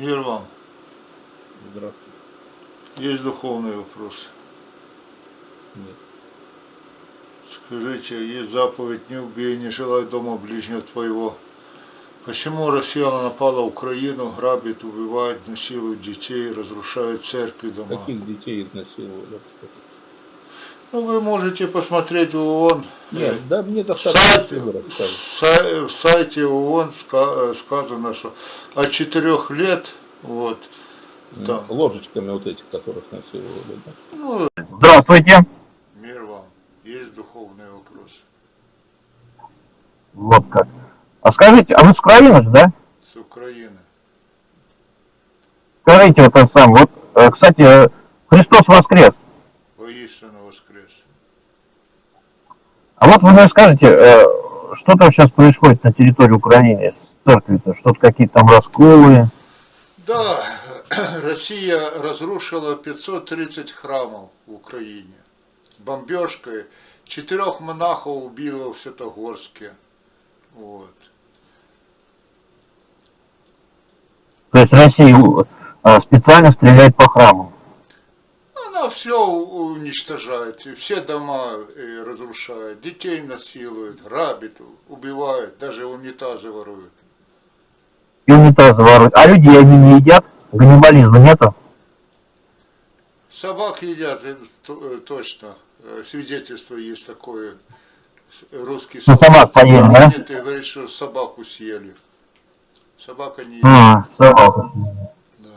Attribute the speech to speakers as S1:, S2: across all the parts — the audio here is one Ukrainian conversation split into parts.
S1: Мир вам.
S2: Здравствуйте.
S1: Есть духовный вопрос.
S2: Нет.
S1: Скажите, есть заповедь «Не убей, не желай дома ближнего твоего». Почему Россия напала на Украину, грабит, убивает, насилует детей, разрушает церкви, дома?
S2: Каких детей изнасиловали?
S1: Ну, вы можете посмотреть в ООН.
S2: Нет, да мне
S1: сайте,
S2: всего
S1: в сайте ООН ска- сказано, что от 4 лет, вот, там,
S2: Ложечками вот этих, которых насиловали. Да?
S1: ну,
S3: Здравствуйте.
S1: Духовный вопрос.
S3: Вот как. А скажите, а вы с Украины же, да?
S1: С Украины.
S3: Скажите вот это сам. Вот, э, кстати, э, Христос воскрес.
S1: Воистину воскрес.
S3: А вот вы мне скажите, э, что там сейчас происходит на территории Украины с церковью-то? Что-то какие-то там расколы?
S1: Да, Россия разрушила 530 храмов в Украине. Бомбежкой. Четырех монахов убила в Святогорске. Вот.
S3: То есть Россия э, специально стреляет по храмам.
S1: Она все уничтожает, все дома э, разрушает, детей насилует, грабит, убивает, даже унитазы ворует.
S3: И унитазы воруют. А людей они не едят? Ганнибализма нету?
S1: Собак едят, то- э, точно. Э, Свидетельство есть такое. Русский
S3: Ну, собак поели, да?
S1: звонит и говорит, что собаку съели. Собака не едит.
S3: А, собака.
S1: Да.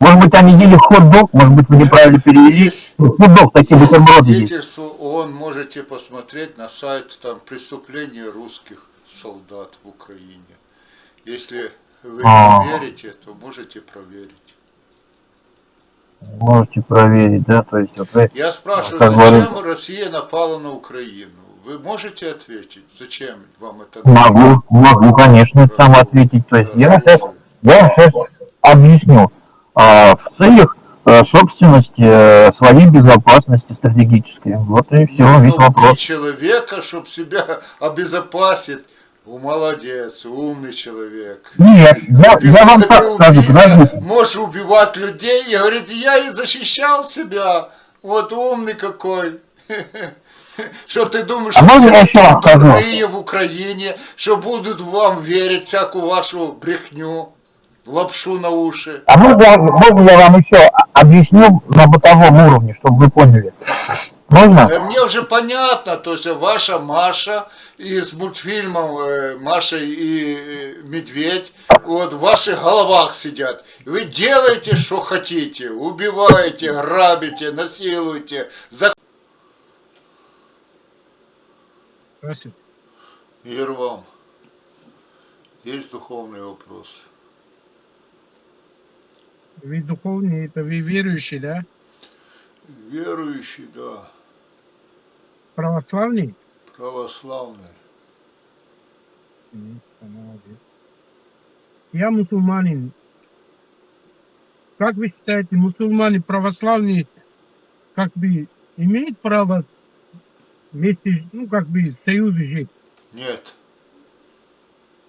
S3: Может быть, они ели хот-дог? Может быть, вы неправильно перевели?
S1: Есть,
S3: Хот-дог, такие бутерброды есть.
S1: свидетельство ООН, можете посмотреть на сайт там преступления русских солдат в Украине. Если вы
S3: А.
S1: не верите, то можете проверить.
S3: Можете проверить, да? То есть вот вы...
S1: Я спрашиваю,
S3: Как
S1: зачем
S3: говорится.
S1: Россия напала на Украину? Вы можете ответить, зачем вам это
S3: Могу, могу, конечно, сам ответить. То есть я сейчас, я сейчас объясню. А, в целях э, собственности, э, своей безопасности стратегической. Вот и все,
S1: Нужно
S3: весь вопрос.
S1: человека, чтобы себя обезопасить. О, молодец, умный человек.
S3: Нет, я, я вам
S1: Ты
S3: так скажу,
S1: убийца,
S3: подождите.
S1: Можешь убивать людей и говорит, я и защищал себя. Вот умный какой. Что ты думаешь,
S3: А
S1: что
S3: можно я
S1: все
S3: еще вам скажу?
S1: дурные в Украине, что будут вам верить всякую вашу брехню, лапшу на уши?
S3: А можно, я- можно я вам еще объясню на бытовом уровне, чтобы вы поняли? Можно?
S1: Э, Мне уже понятно, то есть ваша Маша из мультфильмов э, Маша и э, Медведь вот в ваших головах сидят. Вы делаете, что хотите, убиваете, грабите, насилуете. За...
S4: Здравствуйте.
S1: Мир вам. Есть духовный вопрос.
S4: Вы духовный, это вы верующий, да?
S1: Верующий, да,
S4: Православный?
S1: православный.
S4: Я мусульманин. Как вы считаете, мусульмане православные как бы имеют право вместе, ну как бы в союзе жить?
S1: Нет,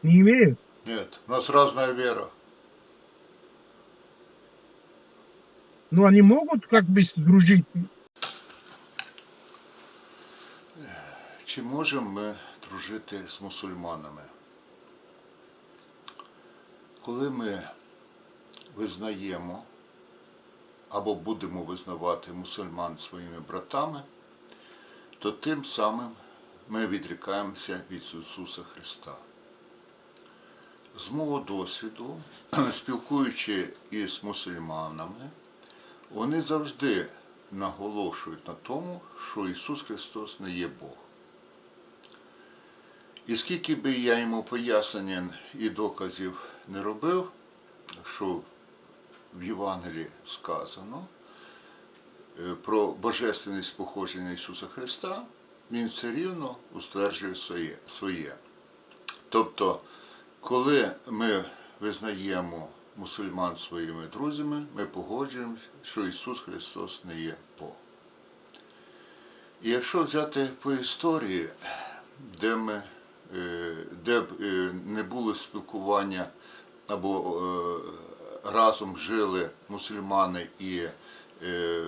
S4: Не имеют?
S1: нет, у нас разная вера.
S4: Ну они могут как бы дружить?
S1: Чи можемо ми дружити з мусульманами? Коли ми визнаємо або будемо визнавати мусульман своїми братами, то тим самим ми відрікаємося від Ісуса Христа. З мого досвіду, спілкуючи із мусульманами, вони завжди наголошують на тому, що Ісус Христос не є Бог. І скільки би я йому пояснень і доказів не робив, що в Євангелії сказано е, про божественність походження Ісуса Христа, він все рівно устверджує своє. Тобто, коли ми визнаємо мусульман своїми друзями, ми погоджуємося, що Ісус Христос не є Бог. І якщо взяти по історії, де ми, де б е, не було спілкування або е, разом жили мусульмани і е,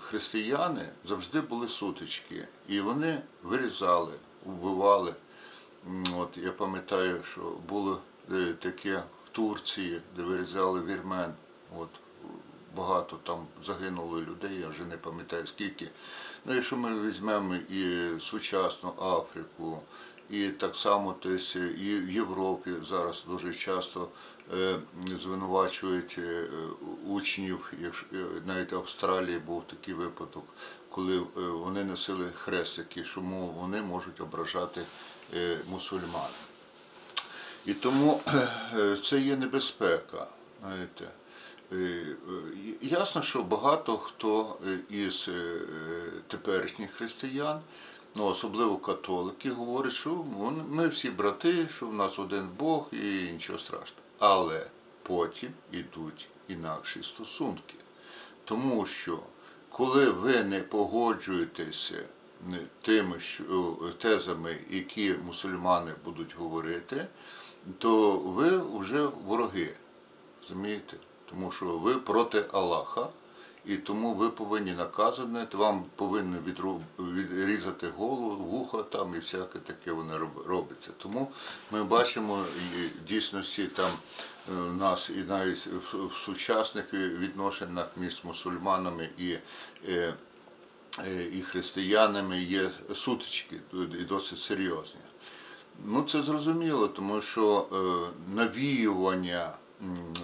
S1: християни, завжди були сутички. І вони вирізали, вбивали. От я пам'ятаю, що було е, таке в Турції, де вирізали вірмен. От багато там загинуло людей, я вже не пам'ятаю скільки. Ну, якщо ми візьмемо і сучасну Африку, і так само тобто, і в Європі зараз дуже часто е, звинувачують е, учнів, е, навіть в Австралії був такий випадок, коли вони носили хрестики, що мов вони можуть ображати мусульман. І тому це є небезпека. Знаєте. Ясно, що багато хто із теперішніх християн, ну особливо католики, говорять, що ми всі брати, що в нас один Бог і нічого страшного. Але потім йдуть інакші стосунки. Тому що коли ви не погоджуєтеся е, тими тезами, які мусульмани будуть говорити, то ви вже вороги. Розумієте? Тому що ви проти Аллаха, і тому ви повинні наказані, вам повинні відрізати голову, вуха там і всяке таке воно роб- робиться. Тому ми бачимо дійсності там е, в нас і навіть в, сучасних відношеннях між мусульманами і. е, е, і християнами є сутички і досить серйозні. Ну, це зрозуміло, тому що навіювання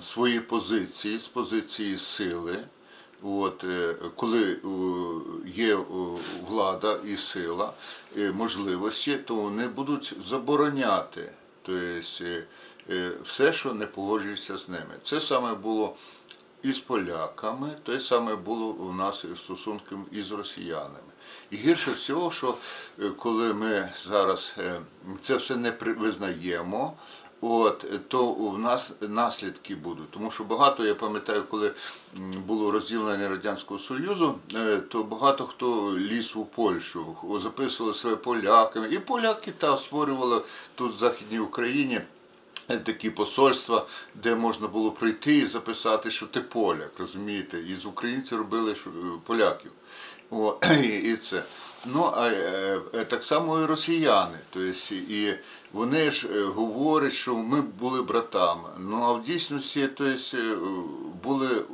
S1: своєї позиції з позиції сили, от, е, коли е, є е, влада і сила, е, можливості, то вони будуть забороняти тобто, все, що не погоджується з ними. Це саме було і з поляками, те саме було у нас і в із росіянами. І гірше всього, що коли ми зараз це все не визнаємо, от, то у нас наслідки будуть. Тому що багато, я пам'ятаю, коли було розділення Радянського Союзу, е, то багато хто ліз у Польщу, записували себе поляками. І поляки та створювали тут в Західній Україні е, такі посольства, де можна було прийти і записати, що ти поляк, розумієте? І з українців робили що, е, поляків. О, і, і це. Ну, а е, е, так само і росіяни. Тобто, і вони ж е, говорять, що ми були братами. Ну а в дійсності тобто, були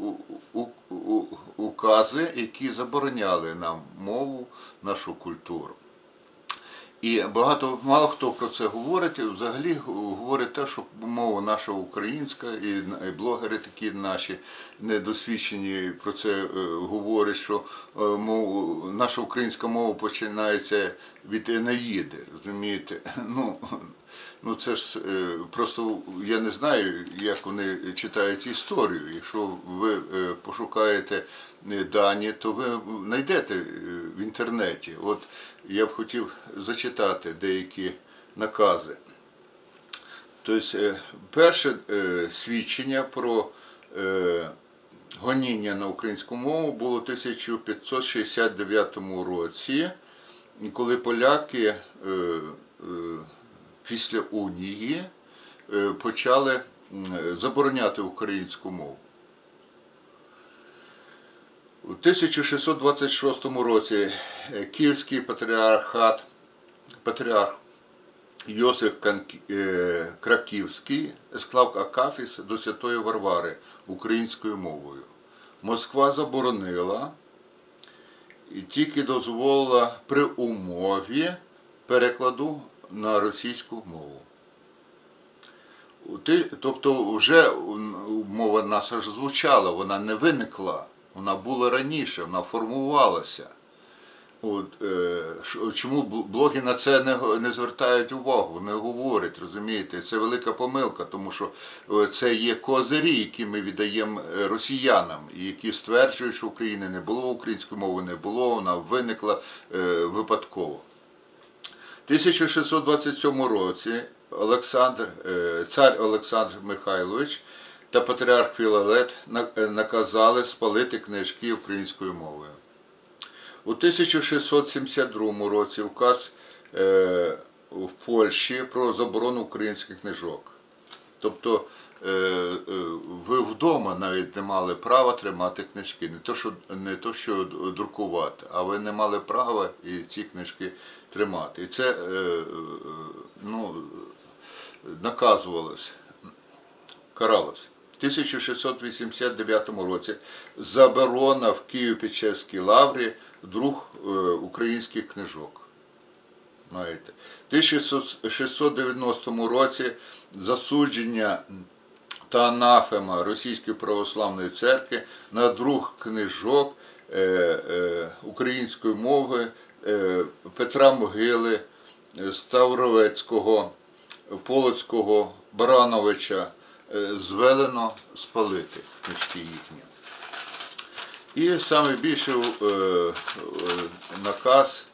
S1: укази, які забороняли нам мову, нашу культуру. І багато мало хто про це говорить. Взагалі говорить те, що мова наша українська, і блогери такі наші недосвідчені про це е, говорять, що мова, мову, наша українська мова починається від Енаїди, розумієте? Ну, ну це ж е, просто я не знаю, як вони читають історію. Якщо ви е, пошукаєте е, дані, то ви знайдете в інтернеті. От я б хотів зачитати деякі накази. Тобто, перше свідчення про гоніння на українську мову було в 1569 році, коли поляки після унії е, почали забороняти українську мову. У 1626 році е, Київський патріархат, патріарх Йосиф е, Краківський склав акафіс до Святої Варвари українською мовою. Москва заборонила і тільки дозволила при умові перекладу на російську мову. Тобто вже мова наша ж звучала, вона не виникла, вона була раніше, вона формувалася. От, е, чому блоги на це не, не звертають увагу, не говорять, розумієте? Це велика помилка, тому що е, це є козирі, які ми віддаємо е, росіянам, і які стверджують, що України не було, української мови не було, вона виникла випадково. В 1627 році Олександр, е, цар Олександр Михайлович та патріарх Філарет е, наказали спалити книжки українською мовою. У 1672 році указ е, в Польщі про заборону українських книжок. Тобто ви вдома навіть не мали права тримати книжки, не то, що, не то, що друкувати, а ви не мали права і ці книжки тримати. І це е, е, ну, наказувалось, каралось. В 1689 році заборона в Києво-Печерській лаврі друг е, українських книжок. Знаєте. В 1690 році засудження та анафема Російської православної церкви на друг книжок е, е, української мови е, Петра Могили, Ставровецького, Полоцького, Барановича звелено спалити книжки їхні. І саме більше наказ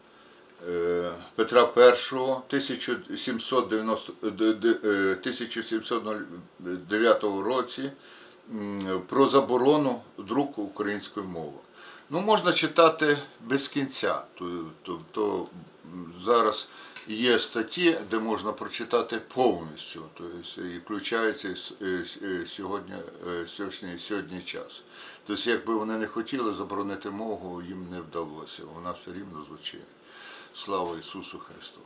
S1: Петра І 1790, д- д- е, 1709 році про заборону друку української мови. Ну, можна читати без кінця. То, то, зараз є статті, де можна прочитати повністю, тобто і включається е, е, сьогодні, е, сьогодні, сьогодні час. Тобто, якби вони не хотіли заборонити мову, їм не вдалося. Вона все рівно звучить. Слава Ісусу Христу!